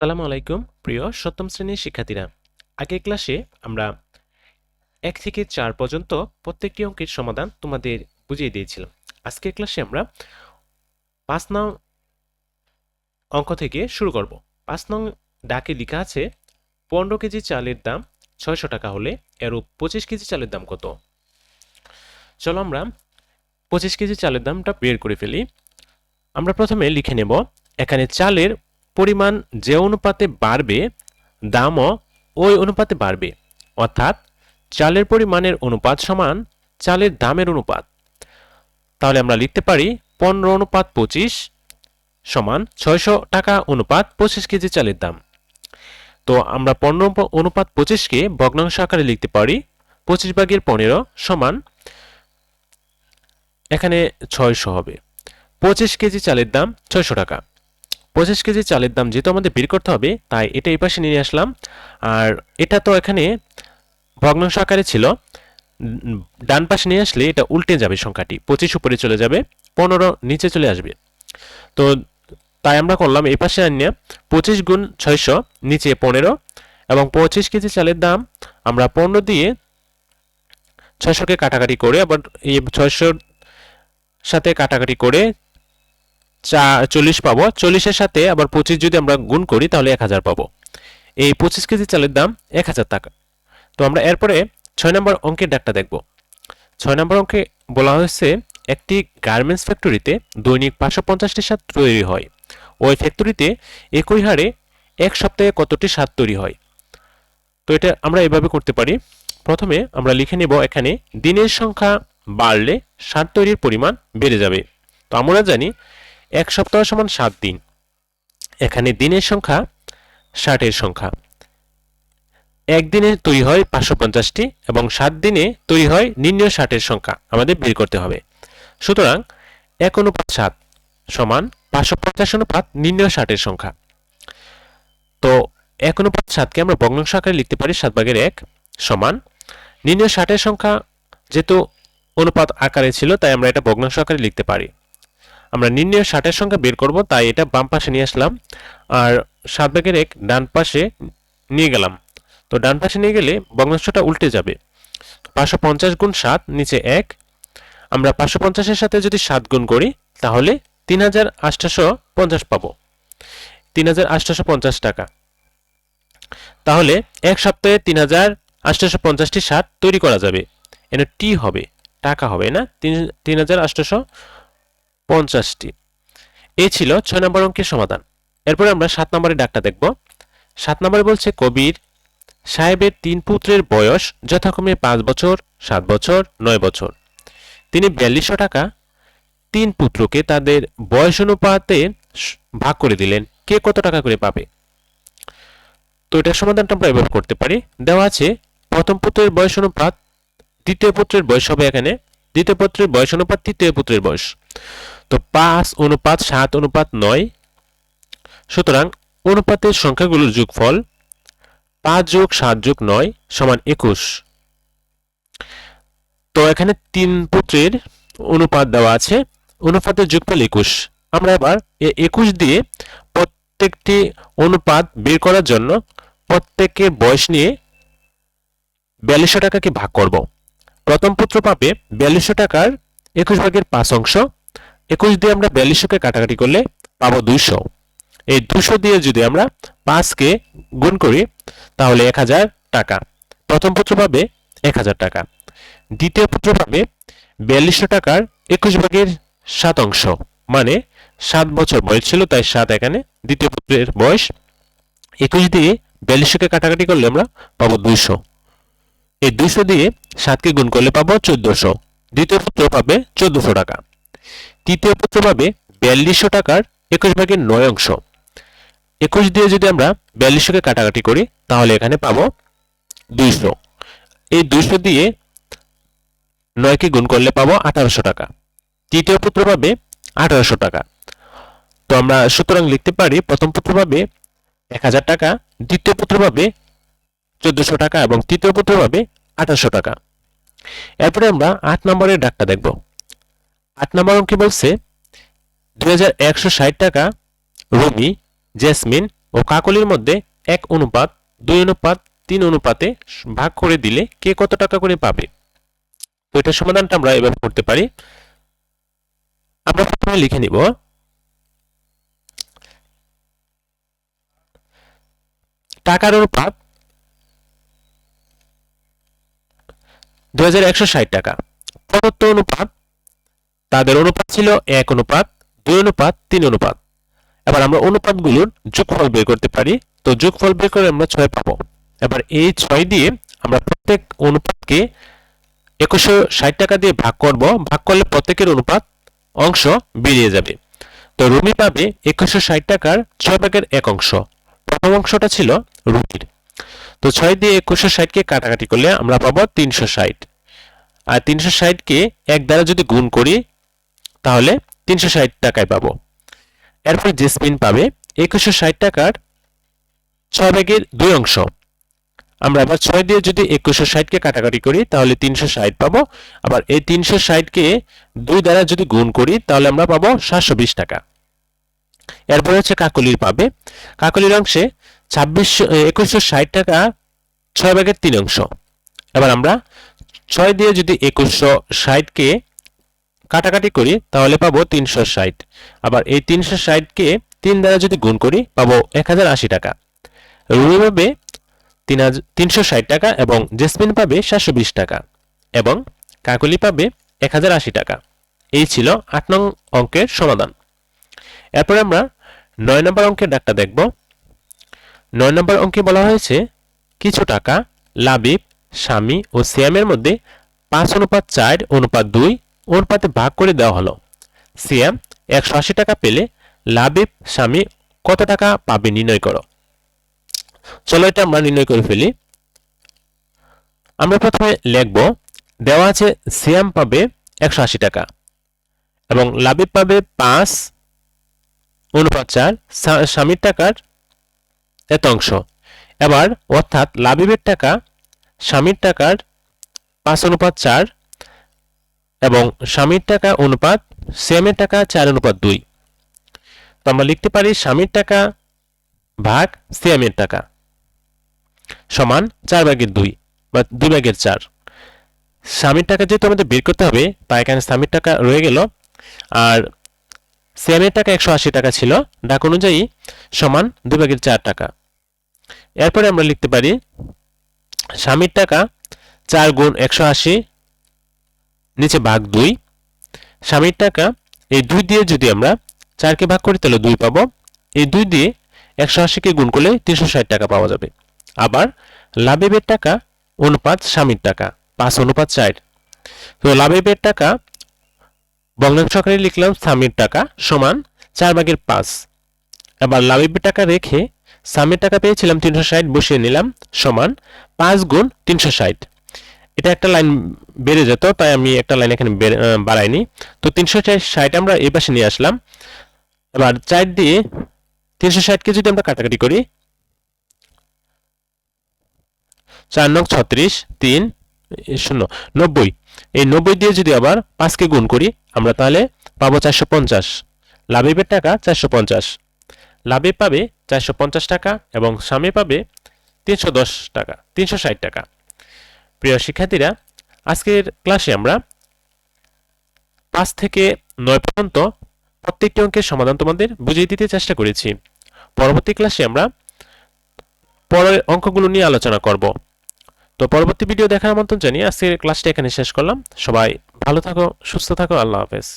আসসালামু আলাইকুম, প্রিয় সপ্তম শ্রেণির শিক্ষার্থীরা। আগের ক্লাসে আমরা এক থেকে চার পর্যন্ত প্রত্যেকটি অঙ্কের সমাধান তোমাদের বুঝিয়ে দিয়েছিলাম। আজকের ক্লাসে আমরা পাঁচ নং অঙ্ক থেকে শুরু করব। পাঁচ নং ডাকে লেখা আছে, পনেরো কেজি চালের দাম ছয়শো টাকা হলে এরূপ পঁচিশ কেজি চালের দাম কত? চলো আমরা পঁচিশ কেজি চালের দামটা বের করে ফেলি। আমরা প্রথমে লিখে নেব, এখানে চালের পরিমাণ যে অনুপাতে বাড়বে, দামও ওই অনুপাতে বাড়বে। অর্থাৎ চালের পরিমাণের অনুপাত সমান চালের দামের অনুপাত। তাহলে আমরা লিখতে পারি পনেরো অনুপাত পঁচিশ সমান ছয়শো টাকা অনুপাত পঁচিশ কেজি চালের দাম। তো আমরা পনেরো অনুপাত পঁচিশকে ভগ্নাংশ আকারে লিখতে পারি পঁচিশ ভাগের পনেরো সমান এখানে ছয়শো হবে। পঁচিশ কেজি চালের দাম ছয়শো টাকা। পঁচিশ কেজি চালের দাম যেহেতু আমাদের বের করতে হবে, তাই এটা এই পাশে নিয়ে আসলাম। আর এটা তো এখানে ভগ্নাংশ আকারে ছিল। ডান পাশে নিয়ে আসলে এটা উল্টে যাবে সংখ্যাটি, পঁচিশ উপরে চলে যাবে, পনেরো নিচে চলে আসবে। তো তাই আমরা করলাম, এই পাশে আনিয়ে পঁচিশ গুণ ছয়শো, নিচে পনেরো এবং পঁচিশ কেজি চালের দাম আমরা পনেরো দিয়ে ছয়শোকে কাটাকাটি করে, আবার এই ছয়শোর সাথে কাটাকাটি করে চা, চল্লিশ পাবো। চল্লিশের সাথে আবার পঁচিশ যদি আমরা গুণ করি, তাহলে এক হাজার পাবো। এই পঁচিশ কেজি চালের দাম এক হাজার টাকা। তো আমরা এরপরে ছয় নম্বর অঙ্কের ডাকটা দেখব। ছয় নম্বর অঙ্কে বলা হয়েছে, একটি গার্মেন্টস ফ্যাক্টরিতে দৈনিক পাঁচশো পঞ্চাশটি স্বাদ তৈরি হয়। ওই ফ্যাক্টরিতে একই হারে এক সপ্তাহে কতটি স্বাদ তৈরি হয়? তো এটা আমরা এভাবে করতে পারি। প্রথমে আমরা লিখে নেব, এখানে দিনের সংখ্যা বাড়লে স্বাদ তৈরির পরিমাণ বেড়ে যাবে। তো আমরা জানি এক সপ্তাহ সমান সাত দিন। এখানে দিনের সংখ্যা ষাটের সংখ্যা। একদিনে তৈরি হয় পাঁচশো পঞ্চাশটি এবং সাত দিনে তৈরি হয় নির্ণয় ষাটের সংখ্যা। আমাদের বের করতে হবে। সুতরাং এক অনুপাত সাত সমান পাঁচশো পঞ্চাশ অনুপাত নির্ণয় ষাটের সংখ্যা। তো এক অনুপাত সাতকে আমরা ভগ্নাংশ আকারে লিখতে পারি সাত ভাগের এক সমান নিম্ন ষাটের সংখ্যা যেহেতু অনুপাত আকারে ছিল, তাই আমরা এটা ভগ্নাংশ আকারে লিখতে পারি। আমরা নির্ণয় ষাটের সংখ্যা বের করব, তাই এটা বাম পাশে নিয়ে আসলাম। আর সাত ভাগের এক ডান পাশে নিয়ে গেলাম। তো ডান পাশে নিয়ে গেলে ভগ্নাংশটা উল্টে যাবে। পাঁচশো পঞ্চাশ গুণ সাত, নিচে এক। আমরা পাঁচশো পঞ্চাশের সাথে যদি সাত গুণ করি, তাহলে তিন হাজার আটশোশো পঞ্চাশ পাবো। তিন হাজার আটশোশো পঞ্চাশ টাকা। তাহলে এক সপ্তাহে তিন হাজার আটশোশো পঞ্চাশটি সাত তৈরি করা যাবে। এনে টি হবে, টাকা হবে, না? তিন তিন হাজার আটশোশো পঞ্চাশটি। এই ছিল ছয় নম্বর অঙ্কের সমাধান। এরপরে আমরা সাত নম্বরের ডাকটা দেখব। সাত নম্বরে বলছে কবির সাহেবের তিন পুত্রের বয়স যথাক্রমে পাঁচ বছর, সাত বছর, নয় বছর। তিনি বিয়াল্লিশশো টাকা তিন পুত্রকে তাদের বয়স অনুপাতে ভাগ করে দিলেন। কে কত টাকা করে পাবে? তো এটার সমাধানটা আমরা এভাবে করতে পারি। দেওয়া আছে, প্রথম পুত্রের বয়স অনুপাত দ্বিতীয় পুত্রের বয়স হবে এখানে। দ্বিতীয় পুত্রের বয়স অনুপাত তৃতীয় পুত্রের বয়স। তো পাঁচ অনুপাত সাত অনুপাত নয়। সুতরাং অনুপাতের সংখ্যাগুলোর যোগফল পাঁচ যোগ সাত যোগ নয় সমান একুশ। তো এখানে তিন পুত্রের অনুপাত দেওয়া আছে, অনুপাতের যোগফল একুশ। আমরা এবার একুশ দিয়ে প্রত্যেকটি অনুপাত বের করার জন্য প্রত্যেকের বয়স নিয়ে বিয়াল্লিশশো টাকাকে ভাগ করব। প্রথম পুত্র পাবে বিয়াল্লিশশো টাকার একুশ ভাগের পাঁচ অংশ একুশ দিয়ে আমরা বিয়াল্লিশশোকে কাটাকাটি করলে পাবো দুইশো। এই দুশো দিয়ে যদি আমরা পাঁচকে গুণ করি, তাহলে এক হাজার টাকা। প্রথম পুত্র পাবে এক হাজার টাকা। দ্বিতীয় পুত্র পাবে বিয়াল্লিশশো টাকার একুশ ভাগের সাত অংশ। মানে সাত বছর বয়স ছিল, তাই সাত এখানে দ্বিতীয় পুত্রের বয়স। একুশ দিয়ে বিয়াল্লিশশোকে কাটাকাটি করলে আমরা পাবো দুইশো। এই দুইশো দিয়ে সাতকে গুণ করলে পাবো চোদ্দশো। দ্বিতীয় পুত্র পাবে চোদ্দশো টাকা। তৃতীয় পুত্র পাবে বিয়াল্লিশশো টাকার একুশ ভাগের নয় অংশ। একুশ দিয়ে যদি আমরা বিয়াল্লিশশোকে কাটাকাটি করি, তাহলে এখানে পাবো দুইশো। এই দুইশো দিয়ে নয়কে গুণ করলে পাবো আঠারোশো টাকা। তৃতীয় পুত্র পাবে আঠারোশো টাকা। তো আমরা সুতরাং লিখতে পারি, প্রথম পুত্র পাবে এক হাজার টাকা, দ্বিতীয় পুত্র পাবে চোদ্দশো টাকা এবং তৃতীয় পুত্র পাবে আঠারোশো টাকা। এরপরে আমরা আট নম্বরের ডাকটা দেখব। আট নম্বর অঙ্কে বলছে? দুই হাজার একশো ষাট টাকা রুমি, জেসমিন ও কাকলির মধ্যে এক অনুপাত, দুই অনুপাত, তিন অনুপাতে ভাগ করে দিলে কে কত টাকা করে পাবে? তো এটার সমাধানটা আমরা এভাবে করতে পারি। আমরা প্রথমে লিখে নিব। টাকার অনুপাত ষাট টাকা। প্রদত্ত অনুপাত তাদের অনুপাত ছিল এক অনুপাত, দুই অনুপাত, তিন অনুপাত। এবার আমরা অনুপাতগুলোর যোগফল বের করতে পারি। তো যোগফল বের করে আমরা ছয় পাবো। এবার এই ছয় দিয়ে আমরা প্রত্যেক অনুপাতকে একুশশো ষাট টাকা দিয়ে ভাগ করব। ভাগ করলে প্রত্যেকের অনুপাত অংশ বেরিয়ে যাবে। তো রুমি পাবে একুশশো ষাট টাকার ছয় ভাগের এক অংশ। প্রথম অংশটা ছিল রুমির। তো ছয় দিয়ে একুশশো ষাটকে কাটাকাটি করলে আমরা পাবো তিনশো ষাট। আর তিনশো ষাটকে এক দ্বারা যদি গুণ করি তাহলে তিনশো ষাট টাকায় পাবো। এরপর জেসমিন পাবে, একুশশো ষাট টাকার ছয় ভাগের দুই অংশ। আমরা আবার ছয় দিয়ে যদি একুশশো ষাটকে কাটাকাটি করি, তাহলে তিনশো ষাট পাবো। আবার এই তিনশো ষাটকে দুই দ্বারা যদি গুণ করি, তাহলে আমরা পাবো সাতশো বিশ টাকা। এরপরে হচ্ছে কাকলির পাবে। কাকলির অংশে ছাব্বিশশো একুশশো ষাট টাকা ছয় ভাগের তিন অংশ। এবার আমরা ছয় দিয়ে যদি একুশশো ষাটকে কাটাকাটি করি, তাহলে পাবো তিনশো ষাট। আবার এই তিনশো ষাটকে তিন দ্বারা যদি গুণ করি, পাবো এক হাজার আশি টাকা। রুমি পাবে তিন তিনশো ষাট টাকা এবং জেসমিন পাবে সাতশো বিশ টাকা এবং কাকলি পাবে এক হাজার আশি টাকা। এই ছিল আট নং অঙ্কের সমাধান। এরপরে আমরা নয় নম্বর অঙ্কের ডাকটা দেখব। নয় নম্বর অঙ্কে বলা হয়েছে, কিছু টাকা, লাবিব, স্বামী ও সিয়ামের মধ্যে পাঁচ অনুপাত চার, অনুপাত দুই অনুপাতে ভাগ করে দেওয়া হলো। সিয়াম একশো আশি টাকা পেলে লাবিব স্বামী কত টাকা পাবে নির্ণয় করো? চলো এটা আমরা নির্ণয় করে ফেলি। আমরা প্রথমে লিখব, দেওয়া আছে সিয়াম পাবে একশো আশি টাকা এবং লাবিব পাবে পাঁচ অনুপাত চার স্বামীর টাকার এত অংশ। এবার অর্থাৎ লাবিবের টাকা স্বামীর টাকার পাঁচ অনুপাত চার এবং স্বামীর টাকা অনুপাত সিয়ামের টাকা চার অনুপাত দুই। তো আমরা লিখতে পারি স্বামীর টাকা ভাগ সিয়ামের টাকা সমান চার ভাগের দুই বা দুই ভাগের চার। স্বামীর টাকা যেহেতু আমাদের বের করতে হবে তাই এখানে স্বামীর টাকা রয়ে গেল। আর সেমের টাকা একশো আশি টাকা ছিল, ডাক অনুযায়ী সমান দুই ভাগের চার টাকা। এরপরে আমরা লিখতে পারি স্বামীর টাকা চার গুণ একশো আশি নিচে ভাগ দুই। স্বামীর টাকা, এই দুই দিয়ে যদি আমরা চারকে ভাগ করি, তাহলে দুই পাবো। এই দুই দিয়ে একশো আশিকে গুণ করলে তিনশো ষাট টাকা পাওয়া যাবে। আবার লাভেবের টাকা, অনুপাত স্বামীর টাকা, পাঁচ অনুপাত চার। তো লাভেবের টাকা ভগ্নাংশ আকারে লিখলাম স্বামীর টাকা সমান চার ভাগের পাঁচ। আবার লাভেবের টাকা রেখে স্বামীর টাকা পেয়েছিলাম তিনশো ষাট, বসিয়ে নিলাম সমান পাঁচ গুণ তিনশো ষাট। এটা একটা লাইন বেড়ে যেত, তাই আমি একটা লাইন এখানে বেড়ে- বাড়াইনি। তো তিনশো ষাট আমরা এই পাশে নিয়ে আসলাম। এবার চার দিয়ে তিনশো ষাটকে যদি আমরা কাটাকাটি করি, চার নং ছত্রিশ, তিন শূন্য, নব্বই। এই নব্বই দিয়ে যদি আবার পাঁচকে গুণ করি, আমরা তাহলে পাবো চারশো পঞ্চাশ। লাভেবের টাকা চারশো পঞ্চাশ। লাভে পাবে চারশো পঞ্চাশ টাকা এবং স্বামী পাবে তিনশো দশ টাকা, তিনশো ষাট টাকা। প্রিয় শিক্ষার্থীরা, আজকের ক্লাসে আমরা পাঁচ থেকে নয় পর্যন্ত প্রত্যেকটি অঙ্কের সমাধান তোমাদের বুঝিয়ে দিতে চেষ্টা করেছি। পরবর্তী ক্লাসে আমরা পরের অঙ্কগুলো নিয়ে আলোচনা করব। তো পরবর্তী ভিডিও দেখার আমন্ত্রণ জানিয়ে আজকের ক্লাসটি এখানে শেষ করলাম। সবাই ভালো থাকো, সুস্থ থাকো, আল্লাহ হাফেজ।